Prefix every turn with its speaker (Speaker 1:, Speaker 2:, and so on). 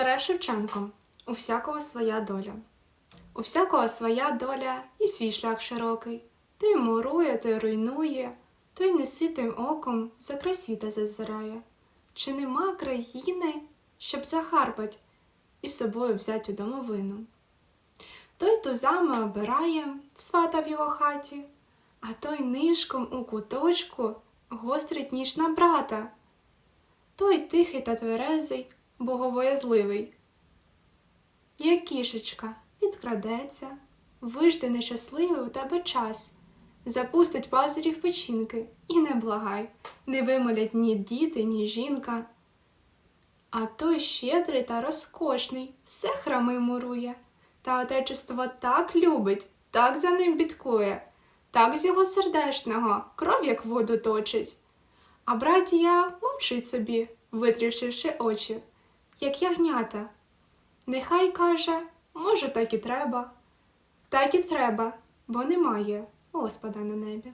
Speaker 1: Тарас Шевченко. У всякого своя доля. У всякого своя доля і свій шлях широкий. Той мурує, той руйнує, той неситим оком за край світа зазирає. Чи нема країни, щоб захарпать і собою взять у домовину? Той тузами обирає свата в його хаті, а той нишком у куточку гострить ніж на брата. Той тихий та тверезий, боговоязливий. Як кішечка підкрадеться, вижде нещасливий у тебе час, запустить пазурі в печінки і не благай, не вимолять ні діти, ні жінка. А той щедрий та розкошний, все храми мурує, та отечество так любить, так за ним бідкує, так з його сердешного кров як воду точить. А братія мовчить собі, витрівшивши очі, як ягнята. Нехай каже, може, так і треба. Так і треба, бо немає Господа на небі.